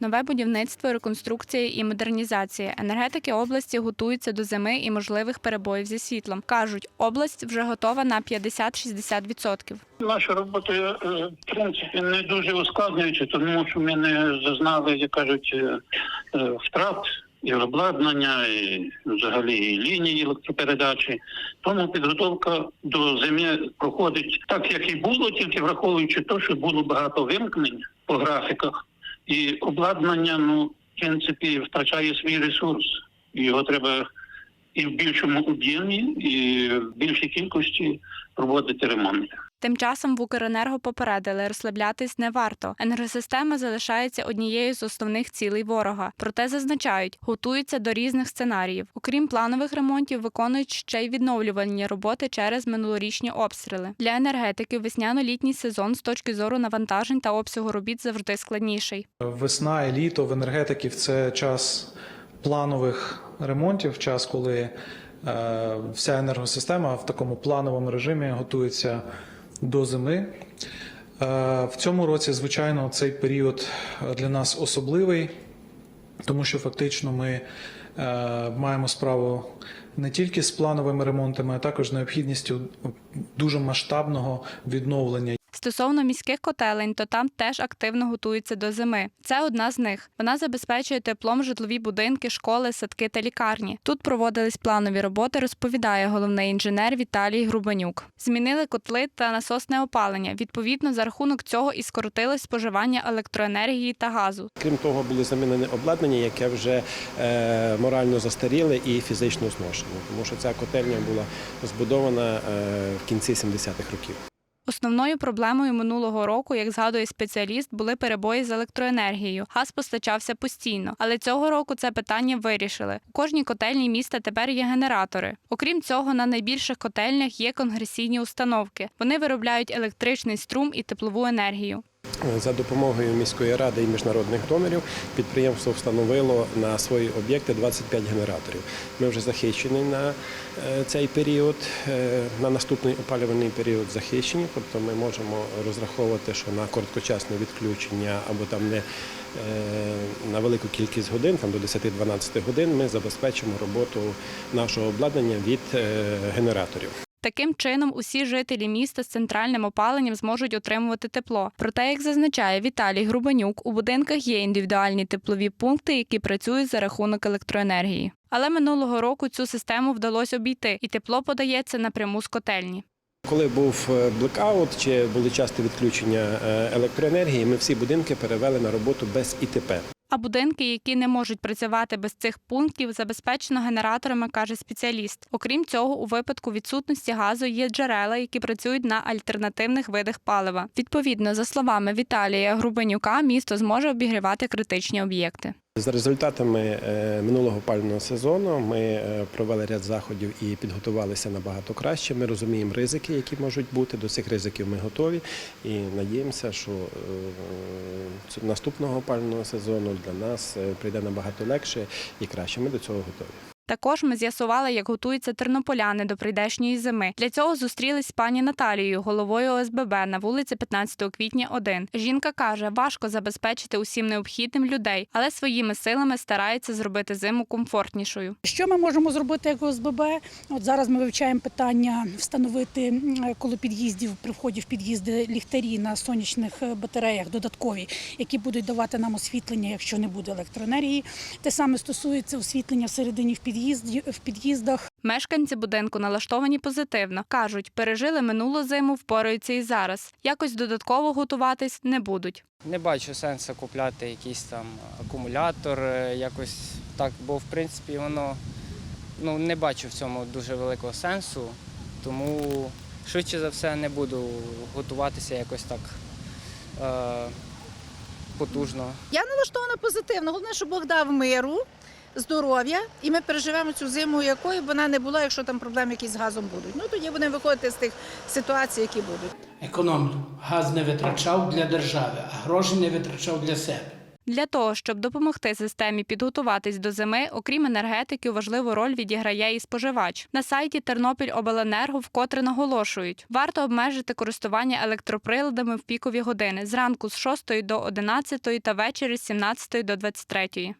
Нове будівництво, реконструкція і модернізація. Енергетики області готуються до зими і можливих перебоїв зі світлом. кажуть, область вже готова на 50-60%. Наша робота, в принципі, не дуже ускладнюється, тому що ми не зазнали, як кажуть, е, е, втрат і обладнання, і взагалі і лінії електропередачі. Тому підготовка до зими проходить так, як і було, тільки враховуючи те, що було багато вимкнень по графіках, і обладнання, ну, в принципі, втрачає свій ресурс. Його треба і в більшому об'ємі, і в більшій кількості проводити ремонт. Тим часом в Укренерго попередили, розслаблятись не варто. Енергосистема залишається однією з основних цілей ворога. Проте зазначають, готуються до різних сценаріїв. Окрім планових ремонтів, виконують ще й відновлювальні роботи через минулорічні обстріли. Для енергетиків весняно-літній сезон з точки зору навантажень та обсягу робіт завжди складніший. Весна і літо в енергетиків це час планових ремонтів, в час, коли е, вся енергосистема в такому плановому режимі готується до зими. Е, В цьому році, звичайно, цей період для нас особливий, тому що фактично ми е, маємо справу не тільки з плановими ремонтами, а також необхідністю дуже масштабного відновлення Стосовно міських котелень, то там теж активно готуються до зими. Це одна з них. Вона забезпечує теплом житлові будинки, школи, садки та лікарні. Тут проводились планові роботи, розповідає головний інженер Віталій Грубанюк. Змінили котли та насосне опалення. Відповідно, за рахунок цього і скоротилось споживання електроенергії та газу. Крім того, було замінене обладнання, яке вже е, морально застаріле і фізично зношене, тому що ця котельня була збудована е, в кінці 70-х років. Основною проблемою минулого року, як згадує спеціаліст, були перебої з електроенергією. Газ постачався постійно, але цього року це питання вирішили. У кожній котельні міста тепер є генератори. Окрім цього, на найбільших котельнях є конгресійні установки. Вони виробляють електричний струм і теплову енергію. За допомогою міської ради і міжнародних донорів підприємство встановило на свої об'єкти 25 генераторів. Ми вже захищені на е, цей період, е, на наступний опалювальний період захищені, тобто ми можемо розраховувати, що на короткочасне відключення або там не е, на велику кількість годин, там до 10-12 годин, ми забезпечимо роботу нашого обладнання від генераторів. Таким чином, усі жителі міста з центральним опаленням зможуть отримувати тепло. Проте, як зазначає Віталій Грубанюк, у будинках є індивідуальні теплові пункти, які працюють за рахунок електроенергії. Але минулого року цю систему вдалося обійти, і тепло подається напряму з котельні. Коли був е, блекаут чи були часті відключення е, електроенергії, ми всі будинки перевели на роботу без ІТП. А будинки, які не можуть працювати без цих пунктів, забезпечено генераторами, каже спеціаліст. Окрім цього, у випадку відсутності газу є джерела, які працюють на альтернативних видах палива. Відповідно, за словами Віталія Грубенюка, місто зможе обігрівати критичні об'єкти. За результатами е, минулого пального сезону ми е, провели ряд заходів і підготувалися набагато краще. Ми розуміємо ризики, які можуть бути. До цих ризиків ми готові і надіємося, що е, наступного пального сезону для нас прийде набагато легше і краще. Ми до цього готові. Також ми з'ясували, як готуються тернополяни до прийдешньої зими. Для цього зустрілись з пані Наталією, головою ОСББ на вулиці 15 квітня 1. Жінка каже, важко забезпечити усім необхідним людей, але своїми силами старається зробити зиму комфортнішою. Що ми можемо зробити як ОСББ? От зараз ми вивчаємо питання встановити коло під'їздів при вході в під'їзди ліхтарі на сонячних е, батареях додаткові, які будуть давати нам освітлення, якщо не буде електроенергії. Те саме стосується освітлення всередині в під'їзді в під'їздах. Мешканці будинку налаштовані позитивно. кажуть, пережили минулу зиму, впораються і зараз. Якось додатково готуватись не будуть. Не бачу сенсу купляти якийсь там акумулятор, е, якось так, бо в принципі воно ну, не бачу в цьому дуже великого сенсу, тому швидше за все не буду готуватися якось так е, потужно. Я налаштована позитивно. Головне, щоб Бог дав миру, здоров'я, і ми переживемо цю зиму, якою вона не була, якщо там проблеми якісь з газом будуть. Ну тоді будемо виходити з тих ситуацій, які будуть. Економлю газ не витрачав для держави, а гроші не витрачав для себе. Для того щоб допомогти системі підготуватись до зими, окрім енергетики, важливу роль відіграє і споживач. На сайті Тернопільобленерго вкотре наголошують, варто обмежити користування електроприладами в пікові години зранку з 6 до 11 та ввечері з 17 до 23.